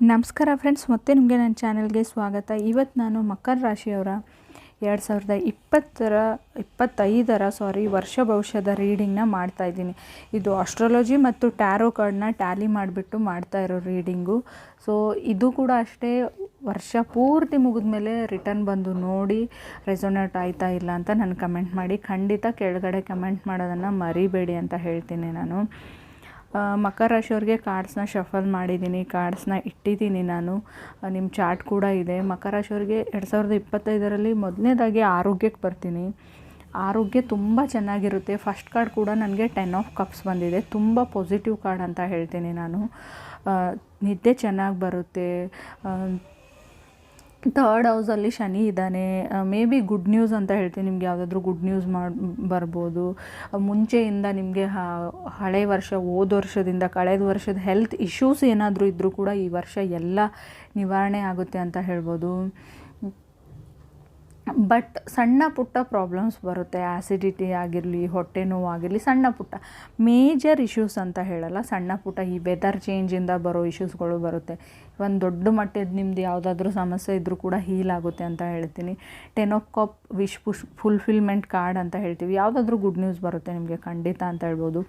ನಮಸ್ಕಾರ ಫ್ರೆಂಡ್ಸ್, ಮತ್ತೆ ನಿಮಗೆ ನನ್ನ ಚಾನಲ್ಗೆ ಸ್ವಾಗತ. ಇವತ್ತು ನಾನು ಮಕರ ರಾಶಿಯವರ ಎರಡು ಸಾವಿರದ ಇಪ್ಪತ್ತರ, ಇಪ್ಪತ್ತೈದರ ಸಾರಿ ವರ್ಷ ಭವಿಷ್ಯದ ರೀಡಿಂಗ್ನ ಮಾಡ್ತಾಯಿದ್ದೀನಿ ಇದು ಆಸ್ಟ್ರಾಲಜಿ ಮತ್ತು ಟ್ಯಾರೋ ಕಾರ್ಡ್ನ ಟ್ಯಾಲಿ ಮಾಡಿಬಿಟ್ಟು ಮಾಡ್ತಾ ಇರೋ ರೀಡಿಂಗು ಸೊ ಇದು ಕೂಡ ಅಷ್ಟೇ ವರ್ಷ ಪೂರ್ತಿ ಮುಗಿದ ಮೇಲೆ ರಿಟರ್ನ್ ಬಂದು ನೋಡಿ ರೆಸೊನೇಟ್ ಆಯ್ತಾ ಇಲ್ಲ ಅಂತ ನಾನು ಕಮೆಂಟ್ ಮಾಡಿ ಖಂಡಿತ ಕೆಳಗಡೆ ಕಮೆಂಟ್ ಮಾಡೋದನ್ನು ಮರಿಬೇಡಿ ಅಂತ ಹೇಳ್ತೀನಿ ನಾನು. ಮಕರ ರಾಶಿಯವ್ರಿಗೆ ಕಾರ್ಡ್ಸ್ನ ಶಫಲ್ ಮಾಡಿದ್ದೀನಿ ಕಾರ್ಡ್ಸ್ನ ಇಟ್ಟಿದ್ದೀನಿ ನಾನು. ನಿಮ್ಮ ಚಾರ್ಟ್ ಕೂಡ ಇದೆ. ಮಕರ ರಾಶಿಯವ್ರಿಗೆ ಎರಡು ಸಾವಿರದ ಇಪ್ಪತ್ತೈದರಲ್ಲಿ ಮೊದಲನೇದಾಗಿ ಆರೋಗ್ಯಕ್ಕೆ ಬರ್ತೀನಿ. ಆರೋಗ್ಯ ತುಂಬ ಚೆನ್ನಾಗಿರುತ್ತೆ. ಫಸ್ಟ್ ಕಾರ್ಡ್ ಕೂಡ ನನಗೆ ಟೆನ್ ಆಫ್ ಕಪ್ಸ್ ಬಂದಿದೆ. ತುಂಬ ಪಾಸಿಟಿವ್ ಕಾರ್ಡ್ ಅಂತ ಹೇಳ್ತೀನಿ ನಾನು. ನಿದ್ದೆ ಚೆನ್ನಾಗಿ ಬರುತ್ತೆ. ಥರ್ಡ್ ಹೌಸಲ್ಲಿ ಶನಿ ಇದ್ದಾನೆ ಮೇ ಬಿ ಗುಡ್ ನ್ಯೂಸ್ ಅಂತ ಹೇಳ್ತೀನಿ, ನಿಮ್ಗೆ ಯಾವುದಾದ್ರೂ ಗುಡ್ ನ್ಯೂಸ್ ಮಾಡಿ, ಬರ್ಬೋದು. ಮುಂಚೆಯಿಂದ ನಿಮಗೆ ಹಳೆ ವರ್ಷ, ಹೋದ ವರ್ಷದಿಂದ ಕಳೆದ ವರ್ಷದ ಹೆಲ್ತ್ ಇಶ್ಯೂಸ್ ಏನಾದರೂ ಇದ್ದರೂ ಕೂಡ ಈ ವರ್ಷ ಎಲ್ಲ ನಿವಾರಣೆ ಆಗುತ್ತೆ ಅಂತ ಹೇಳ್ಬೋದು. ಬಟ್ ಸಣ್ಣ ಪುಟ್ಟ ಪ್ರಾಬ್ಲಮ್ಸ್ ಬರುತ್ತೆ. ಆ್ಯಸಿಡಿಟಿ ಆಗಿರಲಿ, ಹೊಟ್ಟೆ ನೋವು ಆಗಿರಲಿ, ಸಣ್ಣ ಪುಟ್ಟ. ಮೇಜರ್ ಇಶ್ಯೂಸ್ ಅಂತ ಹೇಳಲ್ಲ. ಸಣ್ಣ ಪುಟ್ಟ ಈ ವೆದರ್ ಚೇಂಜಿಂದ ಬರೋ ಇಶ್ಯೂಸ್ಗಳು ಬರುತ್ತೆ. ಒಂದು ದೊಡ್ಡ ಮಟ್ಟದ ನಿಮ್ಮದು ಯಾವುದಾದ್ರೂ ಸಮಸ್ಯೆ ಇದ್ದರೂ ಕೂಡ ಹೀಲ್ ಆಗುತ್ತೆ ಅಂತ ಹೇಳ್ತೀನಿ. Ten of cup wish push fulfilment card ಅಂತ ಹೇಳ್ತೀವಿ. ಯಾವುದಾದ್ರೂ ಗುಡ್ ನ್ಯೂಸ್ ಬರುತ್ತೆ ನಿಮಗೆ, ಖಂಡಿತ ಅಂತ ಹೇಳ್ಬೋದು.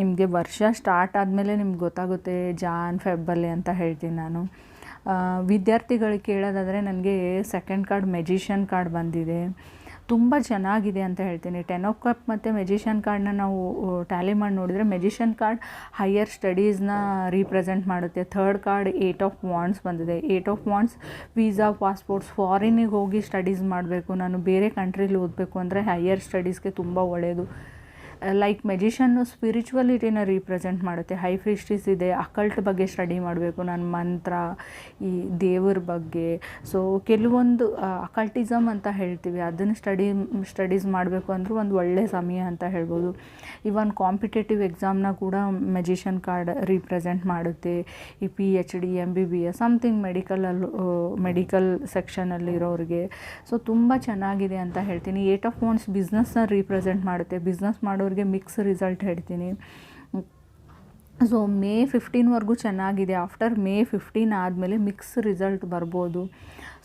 ನಿಮಗೆ ವರ್ಷ ಸ್ಟಾರ್ಟ್ ಆದಮೇಲೆ ನಿಮ್ಗೆ ಗೊತ್ತಾಗುತ್ತೆ ಜಾನ್ ಫೆಬ್ಬಲ್ಲಿ ಅಂತ ಹೇಳ್ತೀನಿ ನಾನು. ವಿದ್ಯಾರ್ಥಿಗಳಿಗೆ ಕೇಳೋದಾದರೆ ನನಗೆ ಸೆಕೆಂಡ್ ಕಾರ್ಡ್ ಮೆಜಿಷಿಯನ್ ಕಾರ್ಡ್ ಬಂದಿದೆ. ತುಂಬ ಚೆನ್ನಾಗಿದೆ ಅಂತ ಹೇಳ್ತೀನಿ. ಟೆನ್ ಆಫ್ ಕಪ್ ಮತ್ತು ಮೆಜಿಷಿಯನ್ ಕಾರ್ಡ್ನ ನಾವು ಟ್ಯಾಲಿ ಮಾಡಿ ನೋಡಿದರೆ ಮೆಜಿಷಿಯನ್ ಕಾರ್ಡ್ ಹೈಯರ್ ಸ್ಟಡೀಸ್ನ ರೀಪ್ರೆಸೆಂಟ್ ಮಾಡುತ್ತೆ. Third card eight of wands ಬಂದಿದೆ. Eight of wands visa passports ಫಾರಿನಿಗೆ ಹೋಗಿ ಸ್ಟಡೀಸ್ ಮಾಡಬೇಕು. ನಾನು ಬೇರೆ ಕಂಟ್ರೀಲಿ ಓದಬೇಕು ಅಂದರೆ ಹೈಯರ್ ಸ್ಟಡೀಸ್ಗೆ ತುಂಬ ಒಳ್ಳೆಯದು ಲೈಕ್ ಮೆಜಿಷನ್ನು ಸ್ಪಿರಿಚುವಲಿಟಿನ ರೀಪ್ರೆಸೆಂಟ್ ಮಾಡುತ್ತೆ? ಹೈ ಫಿಸ್ಟಿಸ್ ಇದೆ ಅಕಲ್ಟ್ ಬಗ್ಗೆ ಸ್ಟಡಿ ಮಾಡಬೇಕು, ನಾನು ಮಂತ್ರ, ಈ ದೇವ್ರ ಬಗ್ಗೆ. ಸೊ ಕೆಲವೊಂದು ಅಕಲ್ಟಿಸಮ್ ಅಂತ ಹೇಳ್ತೀವಿ. ಅದನ್ನು ಸ್ಟಡಿ ಸ್ಟಡೀಸ್ ಮಾಡಬೇಕು ಅಂದರೂ ಒಂದು ಒಳ್ಳೆಯ ಸಮಯ ಅಂತ ಹೇಳ್ಬೋದು. ಇವನ್ ಕಾಂಪಿಟೇಟಿವ್ ಎಕ್ಸಾಮ್ನ ಕೂಡ ಮೆಜಿಷನ್ ಕಾರ್ಡ್ ರೀಪ್ರೆಸೆಂಟ್ ಮಾಡುತ್ತೆ. ಈ P H D M B B S something ಮೆಡಿಕಲಲ್ಲಿ medical ಸೆಕ್ಷನಲ್ಲಿರೋರಿಗೆ ಸೊ ತುಂಬ ಚೆನ್ನಾಗಿದೆ ಅಂತ ಹೇಳ್ತೀನಿ. ಏಟ್ ಆಫ್ ಫೋನ್ಸ್ ಬಿಸ್ನೆಸ್ನ ರೀಪ್ರೆಸೆಂಟ್ ಮಾಡುತ್ತೆ. ಬಿಸ್ನೆಸ್ ಮಾಡೋರಿಗೆ ಮಿಕ್ಸ್ ರಿಸಲ್ಟ್ ಹೇಳ್ತೀನಿ. ಸೊ ಮೇ ಫಿಫ್ಟೀನ್ವರೆಗೂ ಚೆನ್ನಾಗಿದೆ. ಆಫ್ಟರ್ ಮೇ ಫಿಫ್ಟೀನ್ ಆದಮೇಲೆ ಮಿಕ್ಸ್ ರಿಸಲ್ಟ್ ಬರ್ಬೋದು.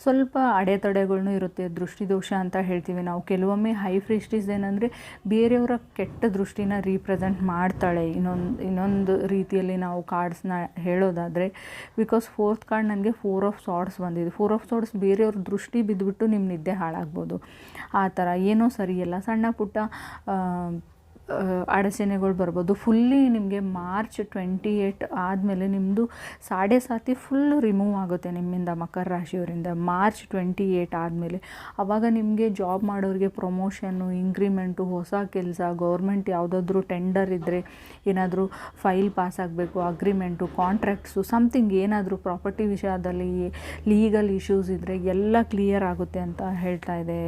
ಸ್ವಲ್ಪ ಅಡೆತಡೆಗಳನ್ನೂ ಇರುತ್ತೆ, ದೃಷ್ಟಿದೋಷ ಅಂತ ಹೇಳ್ತೀವಿ ನಾವು. ಕೆಲವೊಮ್ಮೆ ಹೈ ಫ್ರಿಸ್ಟೀಸ್ ಏನಂದರೆ ಬೇರೆಯವರ ಕೆಟ್ಟ ದೃಷ್ಟಿನ ರೀಪ್ರೆಸೆಂಟ್ ಮಾಡ್ತಾಳೆ. ಇನ್ನೊಂದು ಇನ್ನೊಂದು ರೀತಿಯಲ್ಲಿ ನಾವು ಕಾರ್ಡ್ಸ್ನ ಹೇಳೋದಾದರೆ ಬಿಕಾಸ್ ಫೋರ್ತ್ ಕಾರ್ಡ್ ನನಗೆ ಫೋರ್ ಆಫ್ ಸಾಡ್ಸ್ ಬಂದಿದೆ. ಫೋರ್ ಆಫ್ ಸಾಡ್ಸ್ ಬೇರೆಯವ್ರ ದೃಷ್ಟಿ ಬಿದ್ದುಬಿಟ್ಟು ನಿಮ್ಮ ನಿದ್ದೆ ಹಾಳಾಗ್ಬೋದು. ಆ ಥರ. ಏನೋ ಸರಿಯಲ್ಲ ಸಣ್ಣ ಪುಟ್ಟ ಅಡಚಣೆಗಳು ಬರ್ಬೋದು. ಫುಲ್ಲಿ ನಿಮಗೆ ಮಾರ್ಚ್ ಟ್ವೆಂಟಿ ಏಯ್ಟ್ ಆದಮೇಲೆ ನಿಮ್ಮದು ಸಾಡೆ ಸಾತಿ ಫುಲ್ ರಿಮೂವ್ ಆಗುತ್ತೆ ನಿಮ್ಮಿಂದ ಮಕರ ರಾಶಿಯವರಿಂದ. ಮಾರ್ಚ್ ಟ್ವೆಂಟಿ ಏಯ್ಟ್ ಆದಮೇಲೆ ಆವಾಗ ನಿಮಗೆ ಜಾಬ್ ಮಾಡೋರಿಗೆ ಪ್ರಮೋಷನ್ನು ಇನ್ಕ್ರಿಮೆಂಟು ಹೊಸ ಕೆಲಸ ಗೌರ್ಮೆಂಟ್ ಯಾವುದಾದ್ರೂ ಟೆಂಡರ್ ಇದ್ದರೆ ಏನಾದರೂ ಫೈಲ್ ಪಾಸ್ ಆಗಬೇಕು ಅಗ್ರಿಮೆಂಟು ಕಾಂಟ್ರಾಕ್ಟ್ಸು ಸಮ್ಥಿಂಗ್ ಏನಾದರೂ ಪ್ರಾಪರ್ಟಿ ವಿಷಯದಲ್ಲಿ ಲೀಗಲ್ ಇಶ್ಯೂಸ್ ಇದ್ದರೆ ಎಲ್ಲ ಕ್ಲಿಯರ್ ಆಗುತ್ತೆ ಅಂತ ಹೇಳ್ತಾ ಇದೆ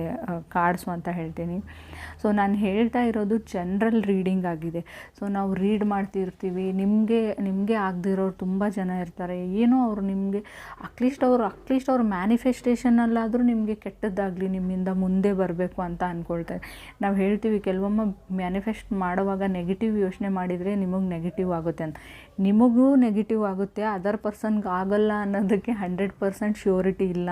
ಕಾರ್ಡ್ಸು ಅಂತ ಹೇಳ್ತೀನಿ. ಸೊ ನಾನು ಹೇಳ್ತಾ ಇರೋದು ಜನರಲ್ ರೀಡಿಂಗ್ ಆಗಿದೆ. ಸೊ ನಾವು ರೀಡ್ ಮಾಡ್ತಿರ್ತೀವಿ. ನಿಮಗೆ ನಿಮಗೆ ಆಗದಿರೋರು ತುಂಬ ಜನ ಇರ್ತಾರೆ. ಏನೋ ಅವರು ನಿಮಗೆ ಅಟ್ಲೀಸ್ಟ್ ಅವರು ಅಟ್ಲೀಸ್ಟ್ ಅವ್ರ ಮ್ಯಾನಿಫೆಸ್ಟೇಷನಲ್ಲಾದರೂ ನಿಮಗೆ ಕೆಟ್ಟದ್ದಾಗಲಿ ನಿಮ್ಮಿಂದ ಮುಂದೆ ಬರಬೇಕು ಅಂತ ಅಂದ್ಕೊಳ್ತಾರೆ ನಾವು ಹೇಳ್ತೀವಿ, ಕೆಲವೊಮ್ಮೆ ಮ್ಯಾನಿಫೆಸ್ಟ್ ಮಾಡುವಾಗ ನೆಗೆಟಿವ್ ಯೋಚನೆ ಮಾಡಿದರೆ ನಿಮಗೆ ನೆಗೆಟಿವ್ ಆಗುತ್ತೆ ಅಂತ. ನಿಮಗೂ ನೆಗೆಟಿವ್ ಆಗುತ್ತೆ ಅದರ್ ಪರ್ಸನ್ಗೆ ಆಗಲ್ಲ ಅನ್ನೋದಕ್ಕೆ ಹಂಡ್ರೆಡ್ ಪರ್ಸೆಂಟ್ ಶ್ಯೂರಿಟಿ ಇಲ್ಲ.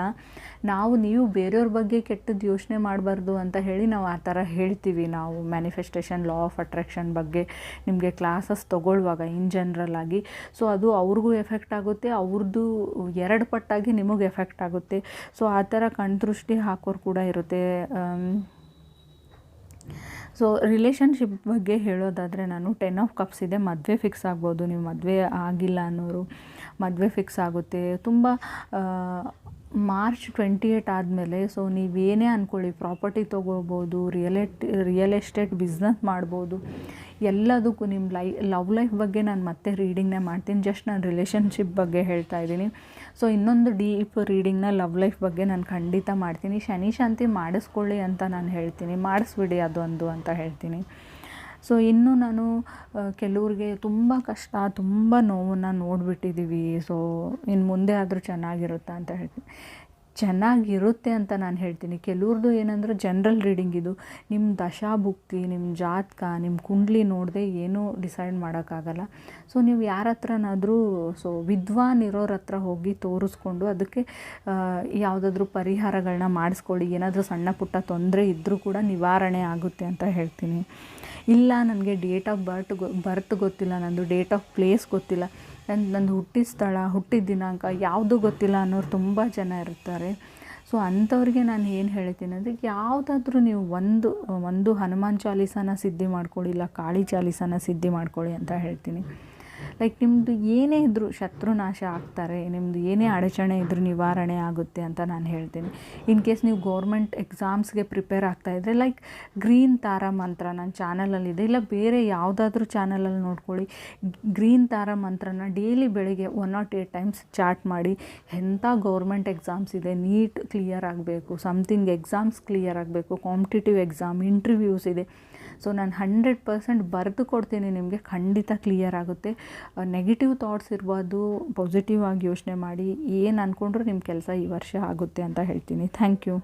ನಾವು, ನೀವು ಬೇರೆಯವ್ರ ಬಗ್ಗೆ ಕೆಟ್ಟದ್ದು ಯೋಚನೆ ಮಾಡಬಾರ್ದು ಅಂತ ಹೇಳಿ ನಾವು ಆ ಥರ ಹೇಳ್ತೀವಿ ನಾವು ಮ್ಯಾನಿಫೆಸ್ಟೇಷನ್ ಲಾ ಆಫ್ ಅಟ್ರ್ಯಾಕ್ಷನ್ ಬಗ್ಗೆ ನಿಮಗೆ ಕ್ಲಾಸಸ್ ತೊಗೊಳ್ಳುವಾಗ ಇನ್ ಜನರಲ್ ಆಗಿ. ಸೊ ಅದು ಅವ್ರಿಗೂ ಎಫೆಕ್ಟ್ ಆಗುತ್ತೆ ಅವ್ರದ್ದು ಎರಡು ಪಟ್ಟಾಗಿ ನಿಮಗೆ ಎಫೆಕ್ಟ್ ಆಗುತ್ತೆ. ಸೊ ಆ ಥರ ಕಣ್ದೃಷ್ಟಿ ಹಾಕೋರು ಕೂಡ ಇರುತ್ತೆ. ಸೊ ರಿಲೇಷನ್ಶಿಪ್ ಬಗ್ಗೆ ಹೇಳೋದಾದರೆ ನಾನು ಟೆನ್ ಆಫ್ ಕಪ್ಸ್ ಇದೆ, ಮದುವೆ ಫಿಕ್ಸ್ ಆಗ್ಬೋದು, ನೀವು ಮದುವೆ ಆಗಿಲ್ಲ ಅನ್ನೋರು ಮದುವೆ ಫಿಕ್ಸ್ ಆಗುತ್ತೆ. ತುಂಬ ಮಾರ್ಚ್ ಟ್ವೆಂಟಿ ಏಯ್ಟ್ ಆದಮೇಲೆ ಸೊ ನೀವೇನೇ ಅಂದ್ಕೊಳ್ಳಿ ಪ್ರಾಪರ್ಟಿ ತೊಗೋಬೋದು ರಿಯಲೆಟ್ ರಿಯಲ್ ಎಸ್ಟೇಟ್ ಬಿಸ್ನೆಸ್ ಮಾಡ್ಬೋದು, ಎಲ್ಲದಕ್ಕೂ ನಿಮ್ಮ ಲೈ ಲವ್ ಲೈಫ್ ಬಗ್ಗೆ ನಾನು ಮತ್ತೆ ರೀಡಿಂಗ್ನೇ ಮಾಡ್ತೀನಿ. ಜಸ್ಟ್ ನಾನು ರಿಲೇಷನ್ಶಿಪ್ ಬಗ್ಗೆ ಹೇಳ್ತಾ ಇದ್ದೀನಿ. ಸೊ ಇನ್ನೊಂದು ಡೀಪ್ ರೀಡಿಂಗ್ನ ಲವ್ ಲೈಫ್ ಬಗ್ಗೆ ನಾನು ಖಂಡಿತ ಮಾಡ್ತೀನಿ. ಶನಿ ಶಾಂತಿ ಮಾಡಿಸ್ಕೊಳ್ಳಿ ಅಂತ ನಾನು ಹೇಳ್ತೀನಿ. ಮಾಡಿಸ್ಬಿಡಿ ಅದೊಂದು ಅಂತ ಹೇಳ್ತೀನಿ. ಸೊ ಇನ್ನು ನಾನು ಕೆಲವ್ರಿಗೆ ತುಂಬ ಕಷ್ಟ, ತುಂಬ ನೋವನ್ನು ನೋಡಿಬಿಟ್ಟಿದ್ದೀವಿ ಸೊ ಇನ್ನು ಮುಂದೆ ಆದರೂ ಚೆನ್ನಾಗಿರುತ್ತಾ ಅಂತ ಹೇಳ್ತೀನಿ. ಚೆನ್ನಾಗಿರುತ್ತೆ ಅಂತ ನಾನು ಹೇಳ್ತೀನಿ. ಕೆಲವ್ರದ್ದು ಏನಂದ್ರೆ ಜನರಲ್ ರೀಡಿಂಗ್ ಇದು. ನಿಮ್ಮ ದಶಾಭುಕ್ತಿ ನಿಮ್ಮ ಜಾತಕ ನಿಮ್ಮ ಕುಂಡ್ಲಿ ನೋಡದೆ ಏನೂ ಡಿಸೈಡ್ ಮಾಡೋಕ್ಕಾಗಲ್ಲ. ಸೊ ನೀವು ಯಾರ ಹತ್ರನಾದರೂ ಸೊ ವಿದ್ವಾನ್ ಇರೋರ ಹತ್ರ ಹೋಗಿ ತೋರಿಸ್ಕೊಂಡು ಅದಕ್ಕೆ ಯಾವುದಾದ್ರೂ ಪರಿಹಾರಗಳನ್ನ ಮಾಡಿಸ್ಕೊಳ್ಳಿ. ಏನಾದರೂ ಸಣ್ಣ ಪುಟ್ಟ ತೊಂದರೆ ಇದ್ದರೂ ಕೂಡ ನಿವಾರಣೆ ಆಗುತ್ತೆ ಅಂತ ಹೇಳ್ತೀನಿ. ಇಲ್ಲ, ನನಗೆ ಡೇಟ್ ಆಫ್ ಬರ್ತ್ ಗೊ ಬರ್ತ್ ಗೊತ್ತಿಲ್ಲ ನನ್ನದು ಡೇಟ್ ಆಫ್ ಪ್ಲೇಸ್ ಗೊತ್ತಿಲ್ಲ. ನನ್ನ ನಂದು ಹುಟ್ಟಿದ ಸ್ಥಳ, ಹುಟ್ಟಿದ ದಿನಾಂಕ ಯಾವುದೂ ಗೊತ್ತಿಲ್ಲ ಅನ್ನೋರು ತುಂಬ ಜನ ಇರ್ತಾರೆ. ಸೊ ಅಂಥವ್ರಿಗೆ ನಾನು ಏನು ಹೇಳ್ತೀನಿ ಅಂದರೆ, ಯಾವುದಾದ್ರೂ ನೀವು ಒಂದು ಒಂದು ಹನುಮಾನ್ ಚಾಲೀಸನ ಸಿದ್ಧಿ ಮಾಡ್ಕೊಳ್ಳಿ, ಇಲ್ಲ ಕಾಳಿ ಚಾಲೀಸನ ಸಿದ್ಧಿ ಮಾಡ್ಕೊಳ್ಳಿ ಅಂತ ಹೇಳ್ತೀನಿ. ಲೈಕ್ ನಿಮ್ಮದು ಏನೇ ಇದ್ದರೂ ಶತ್ರುನಾಶ ಆಗ್ತಾರೆ ನಿಮ್ಮದು ಏನೇ ಅಡಚಣೆ ಇದ್ದರೂ ನಿವಾರಣೆ ಆಗುತ್ತೆ ಅಂತ ನಾನು ಹೇಳ್ತೀನಿ. ಇನ್ ಕೇಸ್ ನೀವು ಗೌರ್ಮೆಂಟ್ ಎಕ್ಸಾಮ್ಸ್ಗೆ ಪ್ರಿಪೇರ್ ಆಗ್ತಾಯಿದ್ರೆ ಲೈಕ್ ಗ್ರೀನ್ ತಾರಾ ಮಂತ್ರ ನನ್ನ ಚಾನಲಲ್ಲಿದೆ ಇಲ್ಲ, ಬೇರೆ ಯಾವುದಾದ್ರೂ ಚಾನಲಲ್ಲಿ ನೋಡ್ಕೊಳ್ಳಿ. ಗ್ರೀನ್ ತಾರಾ ಮಂತ್ರನ ಡೈಲಿ ಬೆಳಿಗ್ಗೆ one nought eight times chant ಮಾಡಿ ಎಂಥ ಗೌರ್ಮೆಂಟ್ ಎಕ್ಸಾಮ್ಸ್ ಇದೆ ನೀಟ್ ಕ್ಲಿಯರ್ ಆಗಬೇಕು. ಸಮಥಿಂಗ್ ಎಕ್ಸಾಮ್ಸ್ ಕ್ಲಿಯರ್ ಆಗಬೇಕು. ಕಾಂಪಿಟೇಟಿವ್ ಎಕ್ಸಾಮ್ ಇಂಟರ್ವ್ಯೂಸ್ ಇದೆ. ಸೊ ನಾನು ಹಂಡ್ರೆಡ್ ಪರ್ಸೆಂಟ್ ಬರೆದು ಕೊಡ್ತೀನಿ, ನಿಮಗೆ ಖಂಡಿತ ಕ್ಲಿಯರ್ ಆಗುತ್ತೆ. ನೆಗೆಟಿವ್ ಥಾಟ್ಸ್ ಇರ್ಬೋದು ಪಾಸಿಟಿವ್ ಆಗಿ ಯೋಚನೆ ಮಾಡಿ, ಏನು ಅಂದ್ಕೊಂಡ್ರೂ ನಿಮ್ಮ ಕೆಲಸ ಈ ವರ್ಷ ಆಗುತ್ತೆ ಅಂತ ಹೇಳ್ತೀನಿ. Thank you